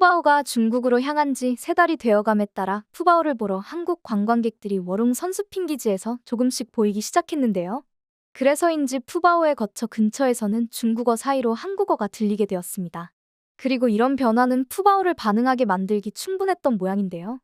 푸바오가 중국으로 향한 지 세 달이 되어감에 따라 푸바오를 보러 한국 관광객들이 월웅 선수핑 기지에서 조금씩 보이기 시작했는데요. 그래서인지 푸바오에 거쳐 근처에서는 중국어 사이로 한국어가 들리게 되었습니다. 그리고 이런 변화는 푸바오를 반응하게 만들기 충분했던 모양인데요.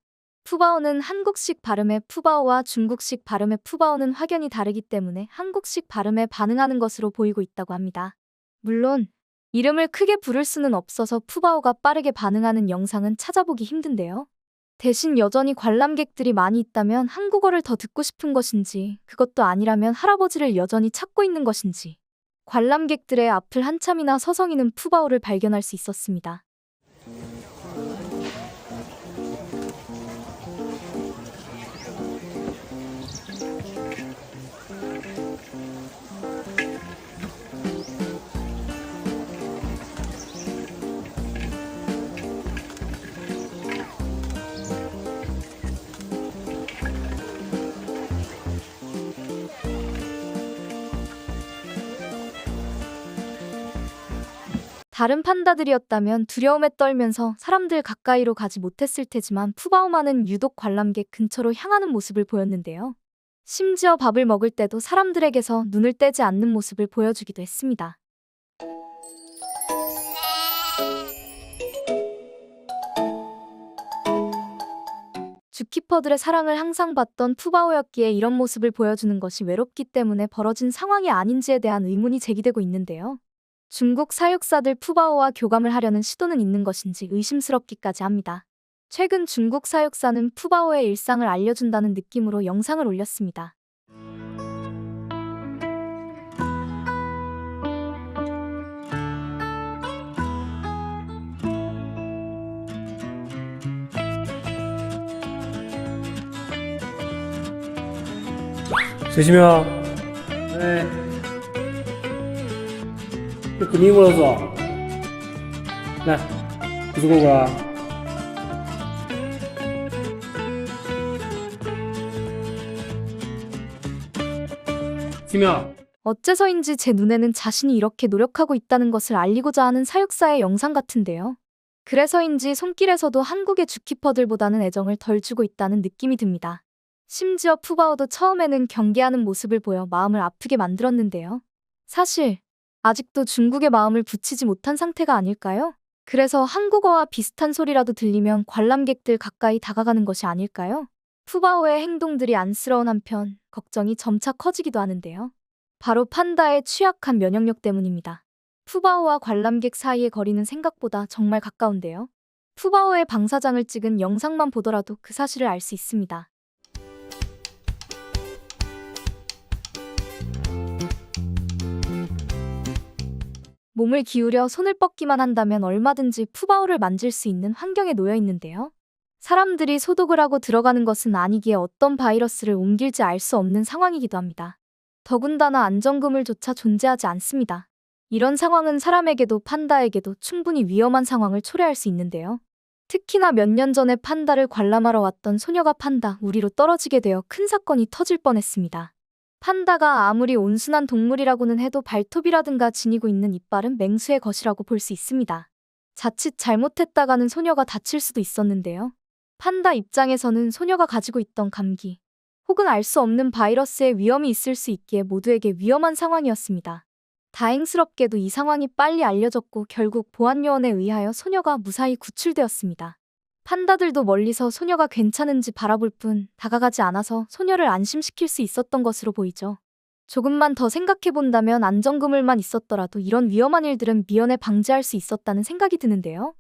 푸바오는 한국식 발음의 푸바오와 중국식 발음의 푸바오는 확연히 다르기 때문에 한국식 발음에 반응하는 것으로 보이고 있다고 합니다. 물론 이름을 크게 부를 수는 없어서 푸바오가 빠르게 반응하는 영상은 찾아보기 힘든데요. 대신 여전히 관람객들이 많이 있다면 한국어를 더 듣고 싶은 것인지, 그것도 아니라면 할아버지를 여전히 찾고 있는 것인지, 관람객들의 앞을 한참이나 서성이는 푸바오를 발견할 수 있었습니다. 다른 판다들이었다면 두려움에 떨면서 사람들 가까이로 가지 못했을 테지만 푸바오만은 유독 관람객 근처로 향하는 모습을 보였는데요. 심지어 밥을 먹을 때도 사람들에게서 눈을 떼지 않는 모습을 보여주기도 했습니다. 주키퍼들의 사랑을 항상 받던 푸바오였기에 이런 모습을 보여주는 것이 외롭기 때문에 벌어진 상황이 아닌지에 대한 의문이 제기되고 있는데요. 중국 사육사들 푸바오와 교감을 하려는 시도는 있는 것인지 의심스럽기까지 합니다. 최근 중국 사육사는 푸바오의 일상을 알려준다는 느낌으로 영상을 올렸습니다. 조심해요. 네. 그 미물어서 나, 구수고 가. 지명. 어째서인지 제 눈에는 자신이 이렇게 노력하고 있다는 것을 알리고자 하는 사육사의 영상 같은데요. 그래서인지 손길에서도 한국의 주키퍼들보다는 애정을 덜 주고 있다는 느낌이 듭니다. 심지어 푸바오도 처음에는 경계하는 모습을 보여 마음을 아프게 만들었는데요. 사실 아직도 중국의 마음을 붙이지 못한 상태가 아닐까요? 그래서 한국어와 비슷한 소리라도 들리면 관람객들 가까이 다가가는 것이 아닐까요? 푸바오의 행동들이 안쓰러운 한편 걱정이 점차 커지기도 하는데요. 바로 판다의 취약한 면역력 때문입니다. 푸바오와 관람객 사이의 거리는 생각보다 정말 가까운데요. 푸바오의 방사장을 찍은 영상만 보더라도 그 사실을 알 수 있습니다. 몸을 기울여 손을 뻗기만 한다면 얼마든지 푸바오를 만질 수 있는 환경에 놓여 있는데요. 사람들이 소독을 하고 들어가는 것은 아니기에 어떤 바이러스를 옮길지 알 수 없는 상황이기도 합니다. 더군다나 안전그물조차 존재하지 않습니다. 이런 상황은 사람에게도 판다에게도 충분히 위험한 상황을 초래할 수 있는데요. 특히나 몇 년 전에 판다를 관람하러 왔던 소녀가 판다 우리로 떨어지게 되어 큰 사건이 터질 뻔했습니다. 판다가 아무리 온순한 동물이라고는 해도 발톱이라든가 지니고 있는 이빨은 맹수의 것이라고 볼 수 있습니다. 자칫 잘못했다가는 소녀가 다칠 수도 있었는데요. 판다 입장에서는 소녀가 가지고 있던 감기, 혹은 알 수 없는 바이러스의 위험이 있을 수 있기에 모두에게 위험한 상황이었습니다. 다행스럽게도 이 상황이 빨리 알려졌고 결국 보안요원에 의하여 소녀가 무사히 구출되었습니다. 판다들도 멀리서 소녀가 괜찮은지 바라볼 뿐 다가가지 않아서 소녀를 안심시킬 수 있었던 것으로 보이죠. 조금만 더 생각해 본다면 안전그물만 있었더라도 이런 위험한 일들은 미연에 방지할 수 있었다는 생각이 드는데요.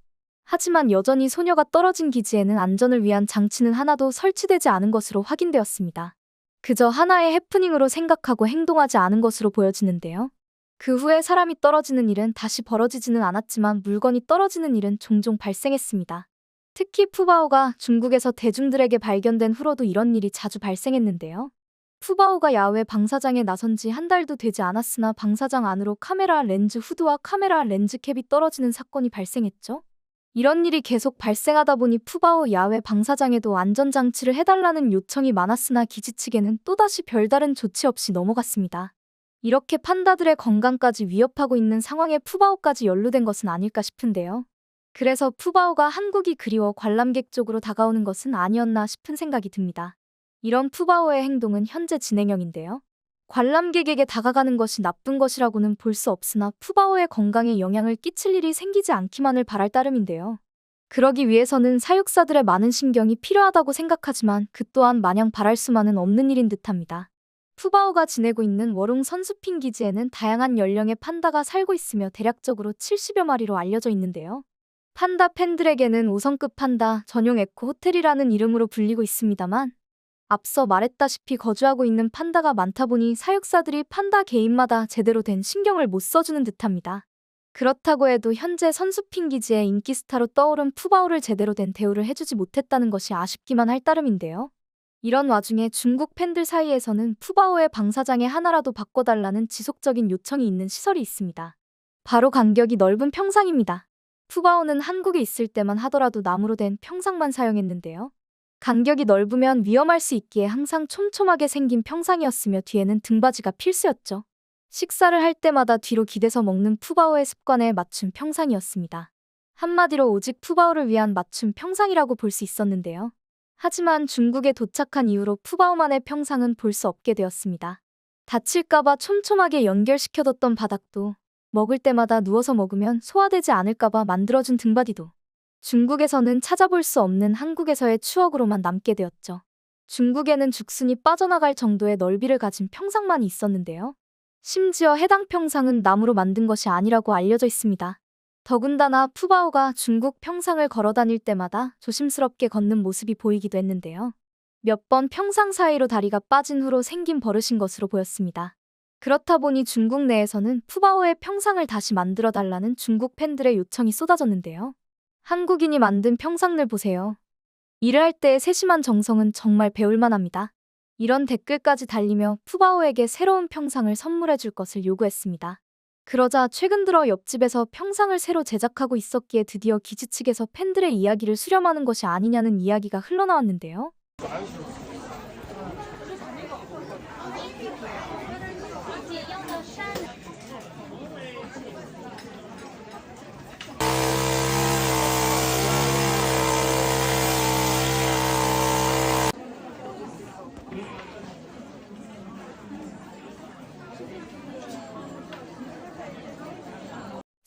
하지만 여전히 소녀가 떨어진 기지에는 안전을 위한 장치는 하나도 설치되지 않은 것으로 확인되었습니다. 그저 하나의 해프닝으로 생각하고 행동하지 않은 것으로 보여지는데요. 그 후에 사람이 떨어지는 일은 다시 벌어지지는 않았지만 물건이 떨어지는 일은 종종 발생했습니다. 특히 푸바오가 중국에서 대중들에게 발견된 후로도 이런 일이 자주 발생했는데요. 푸바오가 야외 방사장에 나선 지 한 달도 되지 않았으나 방사장 안으로 카메라 렌즈 후드와 카메라 렌즈 캡이 떨어지는 사건이 발생했죠. 이런 일이 계속 발생하다 보니 푸바오 야외 방사장에도 안전장치를 해달라는 요청이 많았으나 기지 측에는 또다시 별다른 조치 없이 넘어갔습니다. 이렇게 판다들의 건강까지 위협하고 있는 상황에 푸바오까지 연루된 것은 아닐까 싶은데요. 그래서 푸바오가 한국이 그리워 관람객 쪽으로 다가오는 것은 아니었나 싶은 생각이 듭니다. 이런 푸바오의 행동은 현재 진행형인데요. 관람객에게 다가가는 것이 나쁜 것이라고는 볼 수 없으나 푸바오의 건강에 영향을 끼칠 일이 생기지 않기만을 바랄 따름인데요. 그러기 위해서는 사육사들의 많은 신경이 필요하다고 생각하지만 그 또한 마냥 바랄 수만은 없는 일인 듯합니다. 푸바오가 지내고 있는 워룽 선수핑 기지에는 다양한 연령의 판다가 살고 있으며 대략적으로 70여 마리로 알려져 있는데요. 판다 팬들에게는 5성급 판다 전용 에코 호텔이라는 이름으로 불리고 있습니다만 앞서 말했다시피 거주하고 있는 판다가 많다 보니 사육사들이 판다 개인마다 제대로 된 신경을 못 써주는 듯합니다. 그렇다고 해도 현재 선수핑 기지의 인기 스타로 떠오른 푸바오를 제대로 된 대우를 해주지 못했다는 것이 아쉽기만 할 따름인데요. 이런 와중에 중국 팬들 사이에서는 푸바오의 방사장의 하나라도 바꿔달라는 지속적인 요청이 있는 시설이 있습니다. 바로 간격이 넓은 평상입니다. 푸바오는 한국에 있을 때만 하더라도 나무로 된 평상만 사용했는데요. 간격이 넓으면 위험할 수 있기에 항상 촘촘하게 생긴 평상이었으며 뒤에는 등받이가 필수였죠. 식사를 할 때마다 뒤로 기대서 먹는 푸바오의 습관에 맞춘 평상이었습니다. 한마디로 오직 푸바오를 위한 맞춤 평상이라고 볼 수 있었는데요. 하지만 중국에 도착한 이후로 푸바오만의 평상은 볼 수 없게 되었습니다. 다칠까봐 촘촘하게 연결시켜뒀던 바닥도 먹을 때마다 누워서 먹으면 소화되지 않을까봐 만들어준 등받이도 중국에서는 찾아볼 수 없는 한국에서의 추억으로만 남게 되었죠. 중국에는 죽순이 빠져나갈 정도의 넓이를 가진 평상만이 있었는데요. 심지어 해당 평상은 나무로 만든 것이 아니라고 알려져 있습니다. 더군다나 푸바오가 중국 평상을 걸어 다닐 때마다 조심스럽게 걷는 모습이 보이기도 했는데요. 몇 번 평상 사이로 다리가 빠진 후로 생긴 버릇인 것으로 보였습니다. 그렇다 보니 중국 내에서는 푸바오의 평상을 다시 만들어 달라는 중국 팬들의 요청이 쏟아졌는데요. 한국인이 만든 평상을 보세요. 일을 할 때의 세심한 정성은 정말 배울만 합니다. 이런 댓글까지 달리며 푸바오에게 새로운 평상을 선물해 줄 것을 요구했습니다. 그러자 최근 들어 옆집에서 평상을 새로 제작하고 있었기에 드디어 기지 측에서 팬들의 이야기를 수렴하는 것이 아니냐는 이야기가 흘러나왔는데요.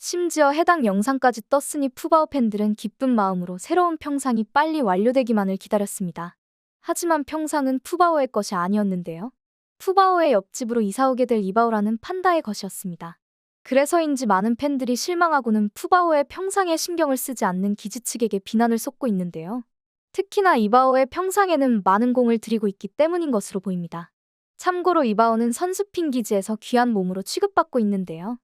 심지어 해당 영상까지 떴으니 푸바오 팬들은 기쁜 마음으로 새로운 평상이 빨리 완료되기만을 기다렸습니다. 하지만 평상은 푸바오의 것이 아니었는데요. 푸바오의 옆집으로 이사오게 될 이바오라는 판다의 것이었습니다. 그래서인지 많은 팬들이 실망하고는 푸바오의 평상에 신경을 쓰지 않는 기지 측에게 비난을 쏟고 있는데요. 특히나 이바오의 평상에는 많은 공을 들이고 있기 때문인 것으로 보입니다. 참고로 이바오는 선수핑 기지에서 귀한 몸으로 취급받고 있는데요.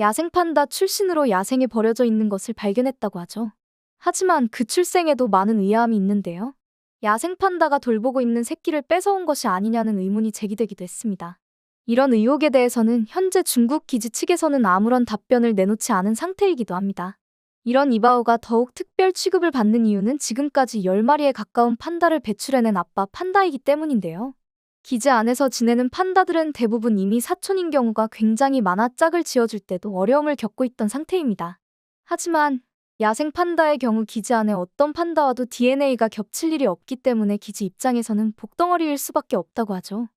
야생 판다 출신으로 야생에 버려져 있는 것을 발견했다고 하죠. 하지만 그 출생에도 많은 의아함이 있는데요. 야생 판다가 돌보고 있는 새끼를 뺏어온 것이 아니냐는 의문이 제기되기도 했습니다. 이런 의혹에 대해서는 현재 중국 기지 측에서는 아무런 답변을 내놓지 않은 상태이기도 합니다. 이런 이바오가 더욱 특별 취급을 받는 이유는 지금까지 10마리에 가까운 판다를 배출해낸 아빠 판다이기 때문인데요. 기지 안에서 지내는 판다들은 대부분 이미 사촌인 경우가 굉장히 많아 짝을 지어줄 때도 어려움을 겪고 있던 상태입니다. 하지만 야생 판다의 경우 기지 안에 어떤 판다와도 DNA가 겹칠 일이 없기 때문에 기지 입장에서는 복덩어리일 수밖에 없다고 하죠.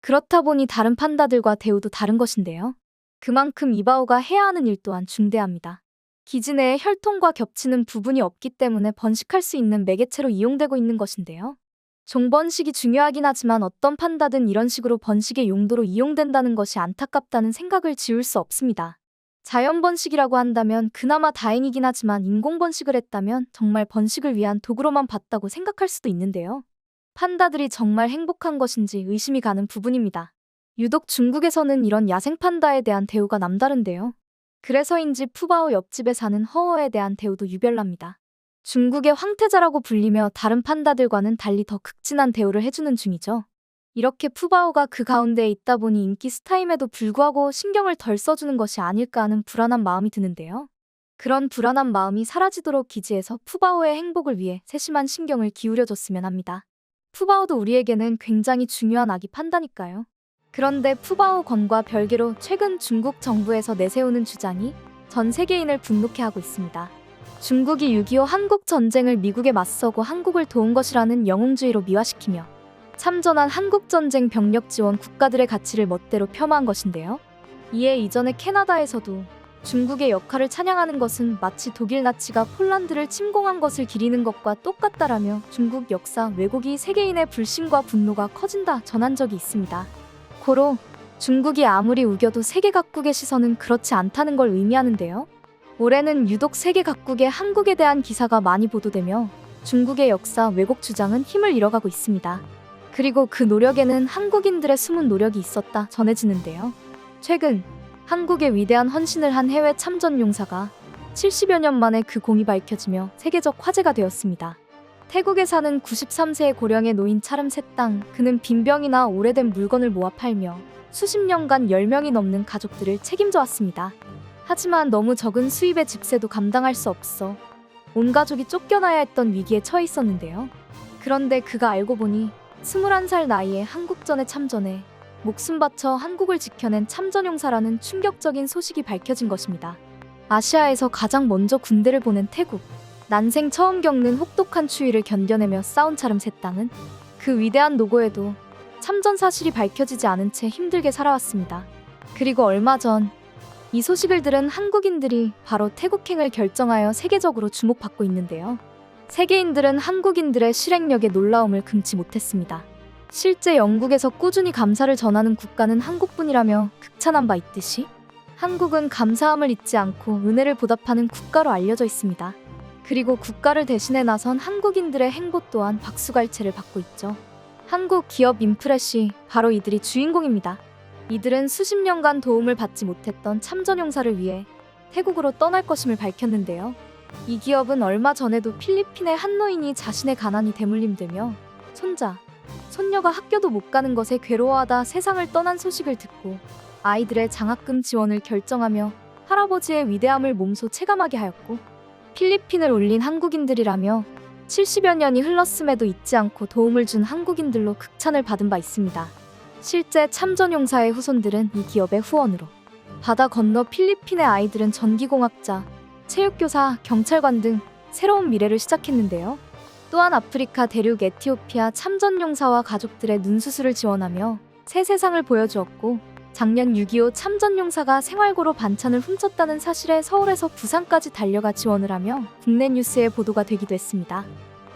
그렇다 보니 다른 판다들과 대우도 다른 것인데요. 그만큼 이바오가 해야 하는 일 또한 중대합니다. 기지 내에 혈통과 겹치는 부분이 없기 때문에 번식할 수 있는 매개체로 이용되고 있는 것인데요. 종번식이 중요하긴 하지만 어떤 판다든 이런 식으로 번식의 용도로 이용된다는 것이 안타깝다는 생각을 지울 수 없습니다. 자연 번식이라고 한다면 그나마 다행이긴 하지만 인공 번식을 했다면 정말 번식을 위한 도구로만 봤다고 생각할 수도 있는데요. 판다들이 정말 행복한 것인지 의심이 가는 부분입니다. 유독 중국에서는 이런 야생 판다에 대한 대우가 남다른데요. 그래서인지 푸바오 옆집에 사는 허어에 대한 대우도 유별납니다. 중국의 황태자라고 불리며 다른 판다들과는 달리 더 극진한 대우를 해주는 중이죠. 이렇게 푸바오가 그 가운데에 있다 보니 인기 스타임에도 불구하고 신경을 덜 써주는 것이 아닐까 하는 불안한 마음이 드는데요. 그런 불안한 마음이 사라지도록 기지에서 푸바오의 행복을 위해 세심한 신경을 기울여줬으면 합니다. 푸바오도 우리에게는 굉장히 중요한 아기 판다니까요. 그런데 푸바오 건과 별개로 최근 중국 정부에서 내세우는 주장이 전 세계인을 분노케 하고 있습니다. 중국이 6.25 한국 전쟁을 미국에 맞서고 한국을 도운 것이라는 영웅주의로 미화시키며 참전한 한국 전쟁 병력 지원 국가들의 가치를 멋대로 폄하한 것인데요. 이에 이전에 캐나다에서도 중국의 역할을 찬양하는 것은 마치 독일 나치가 폴란드를 침공한 것을 기리는 것과 똑같다라며 중국 역사 왜곡이 세계인의 불신과 분노가 커진다 전한 적이 있습니다. 고로 중국이 아무리 우겨도 세계 각국의 시선은 그렇지 않다는 걸 의미하는데요. 올해는 유독 세계 각국의 한국에 대한 기사가 많이 보도되며 중국의 역사 왜곡 주장은 힘을 잃어가고 있습니다. 그리고 그 노력에는 한국인들의 숨은 노력이 있었다 전해지는데요. 최근 한국의 위대한 헌신을 한 해외 참전 용사가 70여 년 만에 그 공이 밝혀지며 세계적 화제가 되었습니다. 태국에 사는 93세의 고령의 노인 차름 새땅 그는 빈병이나 오래된 물건을 모아 팔며 수십 년간 10명이 넘는 가족들을 책임져 왔습니다. 하지만 너무 적은 수입의 집세도 감당할 수 없어 온 가족이 쫓겨나야 했던 위기에 처해 있었는데요. 그런데 그가 알고 보니 21살 나이에 한국전에 참전해 목숨 바쳐 한국을 지켜낸 참전용사라는 충격적인 소식이 밝혀진 것입니다. 아시아에서 가장 먼저 군대를 보낸 태국. 난생 처음 겪는 혹독한 추위를 견뎌내며 싸운 차름 새 땅은 그 위대한 노고에도 참전 사실이 밝혀지지 않은 채 힘들게 살아왔습니다. 그리고 얼마 전 이 소식을 들은 한국인들이 바로 태국행을 결정하여 세계적으로 주목받고 있는데요. 세계인들은 한국인들의 실행력에 놀라움을 금치 못했습니다. 실제 영국에서 꾸준히 감사를 전하는 국가는 한국뿐이라며 극찬한 바 있듯이 한국은 감사함을 잊지 않고 은혜를 보답하는 국가로 알려져 있습니다. 그리고 국가를 대신해 나선 한국인들의 행보 또한 박수갈채를 받고 있죠. 한국 기업 인프레시 바로 이들이 주인공입니다. 이들은 수십 년간 도움을 받지 못했던 참전용사를 위해 태국으로 떠날 것임을 밝혔는데요. 이 기업은 얼마 전에도 필리핀의 한 노인이 자신의 가난이 대물림되며 손자, 손녀가 학교도 못 가는 것에 괴로워하다 세상을 떠난 소식을 듣고 아이들의 장학금 지원을 결정하며 할아버지의 위대함을 몸소 체감하게 하였고 필리핀을 올린 한국인들이라며 70여 년이 흘렀음에도 잊지 않고 도움을 준 한국인들로 극찬을 받은 바 있습니다. 실제 참전용사의 후손들은 이 기업의 후원으로 바다 건너 필리핀의 아이들은 전기공학자, 체육교사, 경찰관 등 새로운 미래를 시작했는데요. 또한 아프리카 대륙 에티오피아 참전용사와 가족들의 눈수술을 지원하며 새 세상을 보여주었고 작년 6.25 참전용사가 생활고로 반찬을 훔쳤다는 사실에 서울에서 부산까지 달려가 지원을 하며 국내 뉴스에 보도가 되기도 했습니다.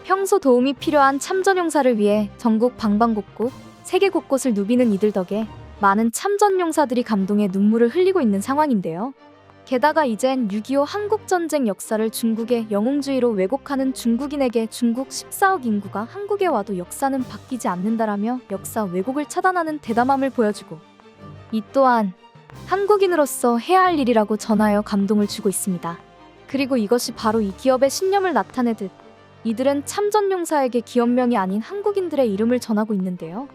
평소 도움이 필요한 참전용사를 위해 전국 방방곡곡, 세계 곳곳을 누비는 이들 덕에 많은 참전용사들이 감동의 눈물을 흘리고 있는 상황인데요. 게다가 이젠 6.25 한국전쟁 역사를 중국의 영웅주의로 왜곡하는 중국인에게 중국 14억 인구가 한국에 와도 역사는 바뀌지 않는다라며 역사 왜곡을 차단하는 대담함을 보여주고 이 또한 한국인으로서 해야 할 일이라고 전하여 감동을 주고 있습니다. 그리고 이것이 바로 이 기업의 신념을 나타내듯 이들은 참전용사에게 기업명이 아닌 한국인들의 이름을 전하고 있는데요.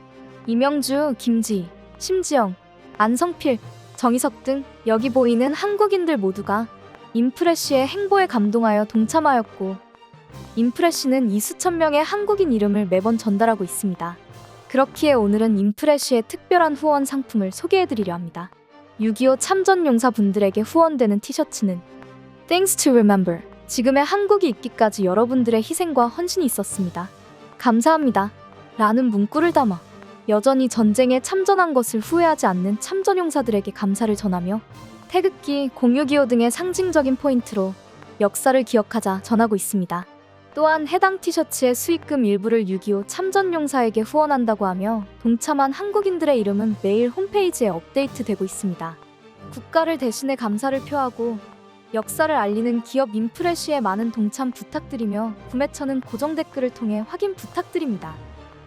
이명주, 김지, 심지영, 안성필, 정희석 등 여기 보이는 한국인들 모두가 인프레시의 행보에 감동하여 동참하였고 인프레시는 이 수천 명의 한국인 이름을 매번 전달하고 있습니다. 그렇기에 오늘은 인프레시의 특별한 후원 상품을 소개해드리려 합니다. 6.25 참전 용사 분들에게 후원되는 티셔츠는 Thanks to remember 지금의 한국이 있기까지 여러분들의 희생과 헌신이 있었습니다. 감사합니다. 라는 문구를 담아 여전히 전쟁에 참전한 것을 후회하지 않는 참전용사들에게 감사를 전하며 태극기, 공유기호 등의 상징적인 포인트로 역사를 기억하자 전하고 있습니다. 또한 해당 티셔츠의 수익금 일부를 6.25 참전용사에게 후원한다고 하며 동참한 한국인들의 이름은 매일 홈페이지에 업데이트되고 있습니다. 국가를 대신해 감사를 표하고 역사를 알리는 기업 인프레시에 많은 동참 부탁드리며 구매처는 고정 댓글을 통해 확인 부탁드립니다.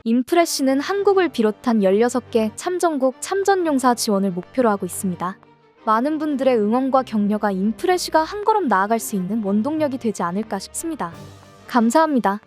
인프레시는 한국을 비롯한 16개 참전국 참전용사 지원을 목표로 하고 있습니다. 많은 분들의 응원과 격려가 인프레시가 한 걸음 나아갈 수 있는 원동력이 되지 않을까 싶습니다. 감사합니다.